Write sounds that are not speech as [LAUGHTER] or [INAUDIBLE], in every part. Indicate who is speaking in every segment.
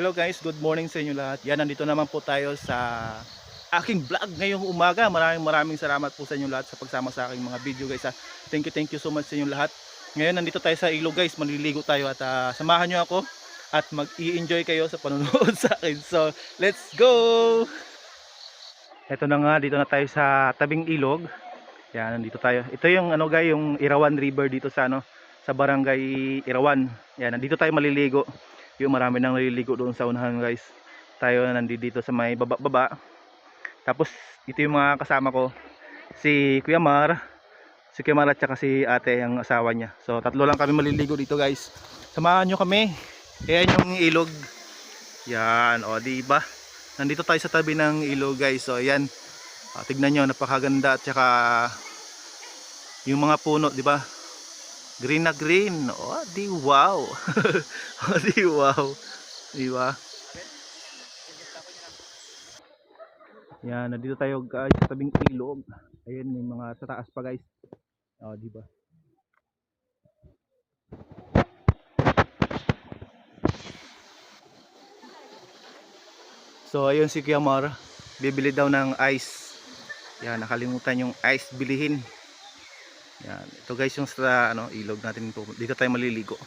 Speaker 1: Hello guys, good morning sa inyo lahat. Yan, nandito naman po tayo sa aking vlog ngayong umaga. Maraming maraming salamat po sa inyo lahat sa pagsama sa aking mga video guys. ha. Thank you, thank you so much sa inyo lahat. Ngayon nandito tayo sa ilog guys, maliligo tayo at ah, samahan nyo ako at mag-i-enjoy kayo sa panonood [LAUGHS] sa akin. So, let's go! Ito na nga, dito na tayo sa tabing ilog. Yan, nandito tayo. Ito yung ano guys, yung Irawan River dito sa ano, sa barangay Irawan. Yan, nandito tayo maliligo yung marami nang naliligo doon sa unahan guys tayo nandito dito sa may baba baba tapos ito yung mga kasama ko. Si Kuya Mar si Kuya Mar at saka si ate ang asawa niya. So tatlo lang kami maliligo dito guys. Samahan nyo kami. Ayan yung ilog. Yan o di ba nandito tayo sa tabi ng ilog guys. So ayan. Ah, tignan nyo napakaganda at saka yung mga puno di ba green na green. Oh di wow. [LAUGHS] Oh di wow. Di ba yan nandito tayo guys sa tabing ilog ayan yung mga sa taas pa guys oh di ba so ayun si Kuya Mar bibili daw ng ice yan nakalimutan yung ice bilihin yan. Ito guys yung sa ano, ilog natin. Dito tayo maliligo.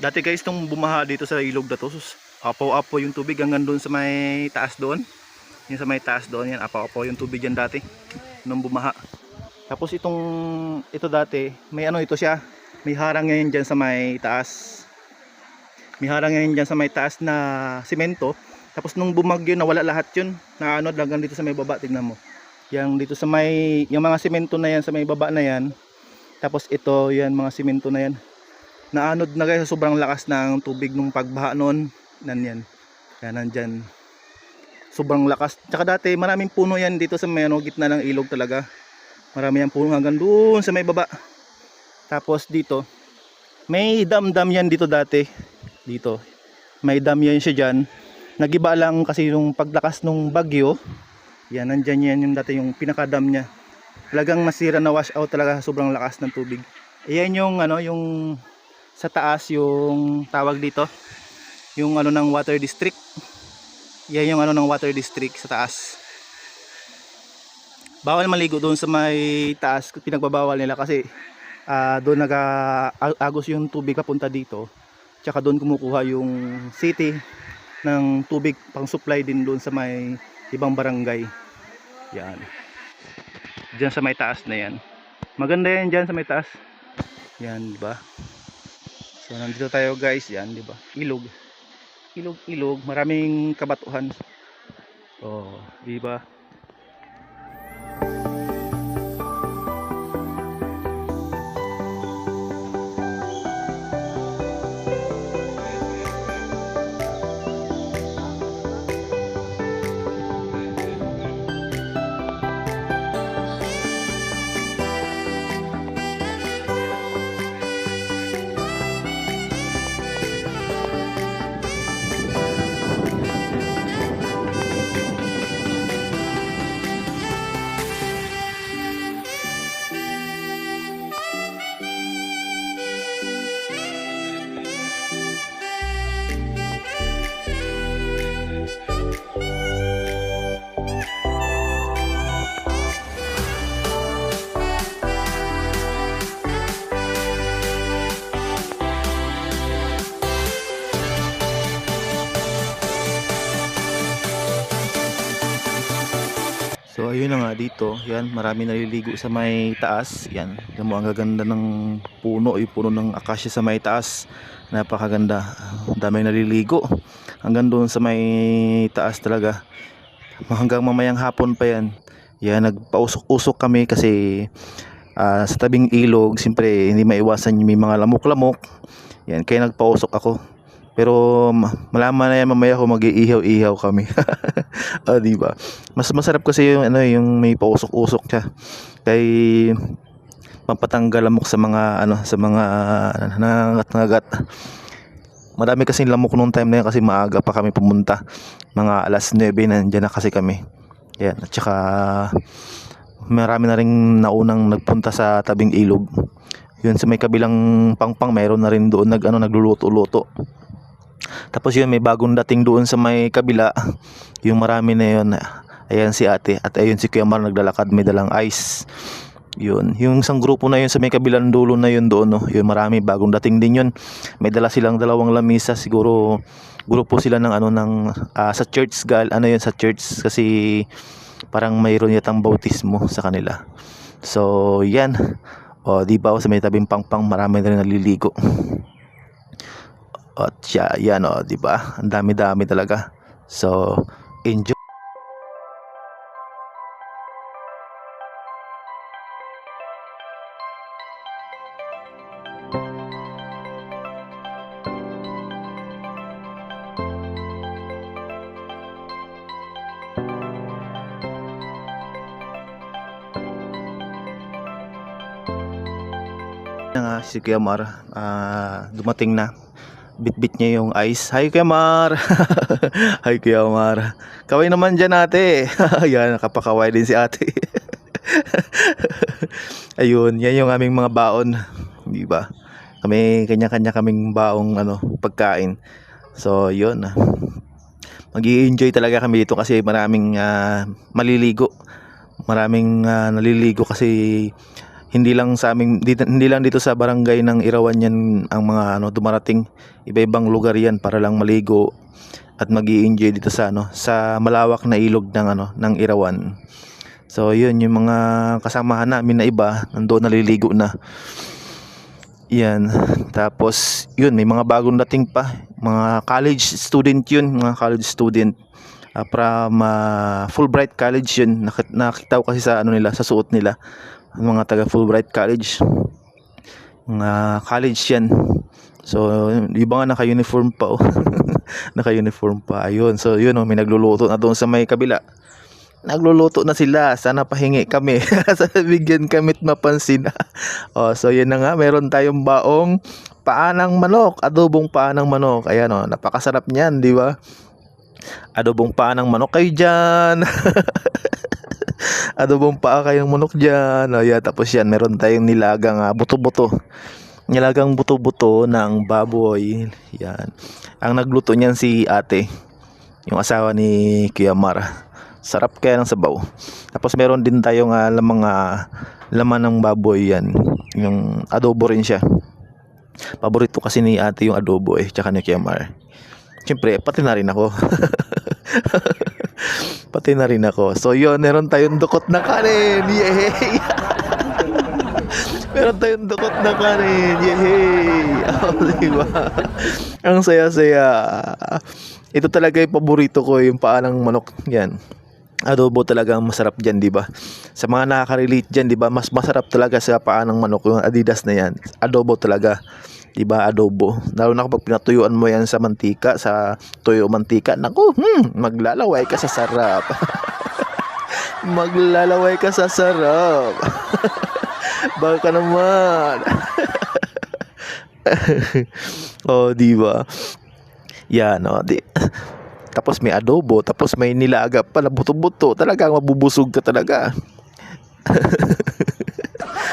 Speaker 1: Dati guys itong bumaha dito sa ilog na to. Apaw-apaw yung tubig hanggang doon sa may taas doon. Yung sa may taas doon yan. Apaw-apaw yung tubig yan dati. Nung bumaha. Tapos itong ito dati, may ano ito siya. May harang ngayon dyan sa may taas. May harang ngayon dyan sa may taas na simento. Tapos nung bumagyo nawala lahat yun. Na ano hanggang dito sa may baba tignan mo. Yang dito sa may yung mga simento na yan sa may baba na yan. Tapos ito yan mga simento na yan. Naanod na guys sobrang lakas ng tubig nung pagbaha noon. Nan yan. Yan nandyan. Sobrang lakas. Tsaka dati maraming puno yan dito sa may ano, gitna ng ilog talaga. Marami yan puno hanggang doon sa may baba. Tapos dito may dam-dam yan dito dati. Dito. May dam yan siya dyan nagiba lang kasi yung paglakas nung bagyo yan nandyan yan yung dati yung pinakadam niya talagang masira na wash out talaga sobrang lakas ng tubig ayan yung ano yung sa taas yung tawag dito yung ano ng water district. Yan yung ano ng water district sa taas. Bawal maligo doon sa may taas pinagbabawal nila kasi ah, doon naga agos yung tubig papunta dito. Tsaka doon kumukuha yung city ng tubig pang supply din doon sa may ibang barangay. Yan. Diyan sa may taas na yan. Maganda yan diyan sa may taas. Yan ba so nandito tayo guys. Yan di ba? Ilog. Ilog ilog. Maraming kabatuhan. Oh di ba So ayun na nga dito, yan, marami naliligo sa may taas. Yan, yan mo ang gaganda ng puno, yung puno ng akasya sa may taas. Napakaganda. Daming naliligo. Hanggang doon sa may taas talaga. Hanggang mamayang hapon pa yan. Yan, nagpausok-usok kami kasi ah, sa tabing ilog, siyempre hindi maiwasan yung may mga lamok-lamok. Yan, kaya nagpausok ako. Pero ma- malaman na yan mamaya kung mag-iihaw-ihaw kami. [LAUGHS] ah, di ba? Mas masarap kasi yung ano yung may pausok-usok siya. Kay pampatanggal lamok sa mga ano sa mga nangangat-ngagat. Marami kasi lamok nung time na yan kasi maaga pa kami pumunta. Mga alas 9 nandiyan na kasi kami. Yan, at saka marami na rin naunang nagpunta sa tabing ilog. Yun sa may kabilang pangpang mayroon na rin doon nag ano nagluluto-luto. Tapos yun may bagong dating doon sa may kabila. Yung marami na yun. Ayan si ate at ayun si Kuya Mar naglalakad may dalang ice. Yun, yung isang grupo na yun sa may kabilang dulo na yun doon, no. Yun marami bagong dating din yun. May dala silang dalawang lamisa siguro grupo sila ng ano ng ah, sa church gal ano yun sa church kasi parang mayroon yatang bautismo sa kanila. So, yan. O, di ba, sa may tabing pangpang, marami na rin naliligo. At siya, yan o, di ba? Ang dami-dami talaga. So, enjoy. na si Kuya Mar ah, dumating na bit-bit niya yung ice. Hi Kuya Mar. [LAUGHS] Hi Kuya Mar. Kaway naman dyan ate. [LAUGHS] Yan nakapakaway din si ate. [LAUGHS] Ayun yan yung aming mga baon. Di ba? Kami kanya-kanya kaming baong ano pagkain. So yun. Mag enjoy talaga kami dito kasi maraming ah, maliligo. Maraming ah, naliligo kasi hindi lang sa aming hindi lang dito sa barangay ng Irawan yan ang mga ano dumarating iba-ibang lugar yan para lang maligo at mag enjoy dito sa ano sa malawak na ilog ng ano ng Irawan. So yun yung mga kasamahan namin na iba nandoon naliligo na. Yan. Tapos yun may mga bagong dating pa, mga college student yun, mga college student. Uh, from ah, Fulbright College yun. Nakit- Nakita ko kasi sa ano nila, sa suot nila ang mga taga Fulbright College. Mga college yan. So iba nga naka-uniform pa oh. [LAUGHS] naka-uniform pa. Ayun. So yun oh, may nagluluto na doon sa may kabila. Nagluluto na sila. Sana pahingi kami. [LAUGHS] Sana bigyan kami at mapansin. [LAUGHS] Oh, so yun na nga. Meron tayong baong paanang manok. Adobong paanang manok. Ayan oh. Napakasarap niyan di ba? Adobong paanang manok kayo dyan adobong paa kayong manok dyan. O, yan, tapos yan, meron tayong nilagang ah, buto-buto. Nilagang buto-buto ng baboy. Yan. Ang nagluto niyan si ate. Yung asawa ni Kuya Mar. Sarap kaya ng sabaw. Tapos meron din tayong uh, mga laman ng baboy yan. Yung adobo rin siya. Paborito kasi ni ate yung adobo eh. Tsaka ni Kuya Mar. Siyempre, pati na rin ako. [LAUGHS] Pati na rin ako. So yun, meron tayong dukot na kanin. Yay! [LAUGHS] meron tayong dukot na kanin. Yay! [LAUGHS] Oh, diba? Ang saya-saya. Ito talaga yung paborito ko, yung paanang manok. Yan. Adobo talaga ang masarap dyan, di ba? Sa mga nakaka-relate dyan, di ba? Mas masarap talaga sa paanang manok, yung Adidas na yan. Adobo talaga. Di ba adobo? Lalo na kapag pinatuyuan mo yan sa mantika, sa tuyo mantika, naku, hmm, maglalaway ka sa sarap. [LAUGHS] maglalaway ka sa sarap. [LAUGHS] Baka naman. [LAUGHS] oh, di ba? Yan, oh, di. Tapos may adobo, tapos may nilaga pala buto-buto. Talagang mabubusog ka talaga.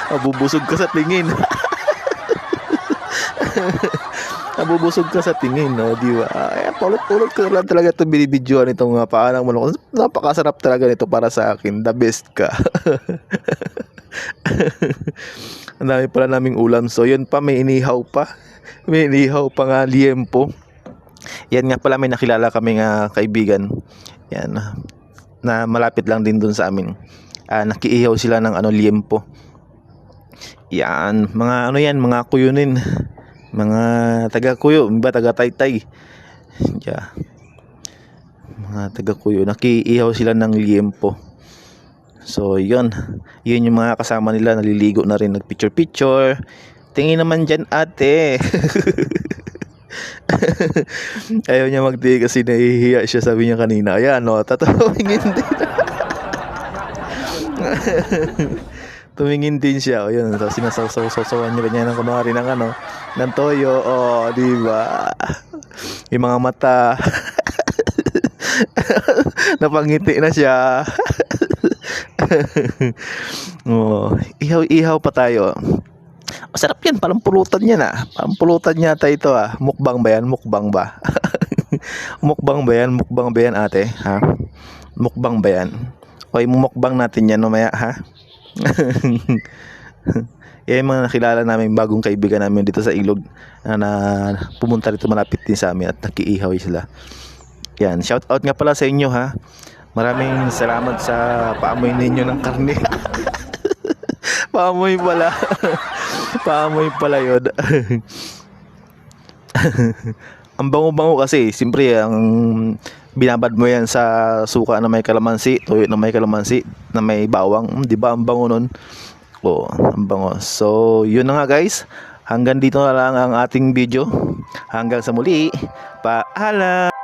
Speaker 1: mabubusog ka sa tingin. [LAUGHS] Nabubusog ka sa tingin, no? Di ba? Ay, pulot-pulot ko lang talaga ito binibidyoan itong uh, paanang manok. Napakasarap talaga nito para sa akin. The best ka. [LAUGHS] Ang dami pala naming ulam. So, yun pa, may inihaw pa. May inihaw pa nga liempo. Yan nga pala, may nakilala kami nga kaibigan. Yan. Na malapit lang din dun sa amin. Ah, nakiihaw sila ng ano, liempo. Yan, mga ano yan, mga kuyunin. Mga taga kuyo, iba taga taytay. Yeah. Mga taga kuyo, nakiihaw sila ng liempo. So, yun. Yun yung mga kasama nila, naliligo na rin, nagpicture-picture. Tingin naman dyan ate. [LAUGHS] Ayaw niya magtingin kasi nahihiya siya sabi niya kanina. Ayan no, tatawingin din. Tumingin din siya. O yun, so, sinasawsaw-sawsawan niya ganyan ng kunwari ng ano, ng toyo. O, di ba? [LAUGHS] Yung mga mata. [LAUGHS] Napangiti na siya. [LAUGHS] oh, ihaw-ihaw pa tayo. Masarap yan, parang pulutan yan ah. Parang pulutan yata ito ah. Mukbang ba yan? Mukbang ba? mukbang ba yan? Mukbang ba yan ate? Ha? Mukbang ba yan? O imumukbang natin yan mamaya ha? [LAUGHS] yan yung mga nakilala namin bagong kaibigan namin dito sa ilog na, na pumunta rito malapit din sa amin at nakiihaw sila. Yan, shout out nga pala sa inyo ha. Maraming salamat sa paamoy ninyo ng karne. [LAUGHS] paamoy pala. [LAUGHS] paamoy pala yun. Ang bango-bango kasi, siyempre ang binabad mo yan sa suka na may kalamansi, tuyo na may kalamansi, na may bawang, Mm, 'di ba? Ang bango nun. Oo, ang bango. So, yun na nga guys. Hanggang dito na lang ang ating video. Hanggang sa muli. Paalam.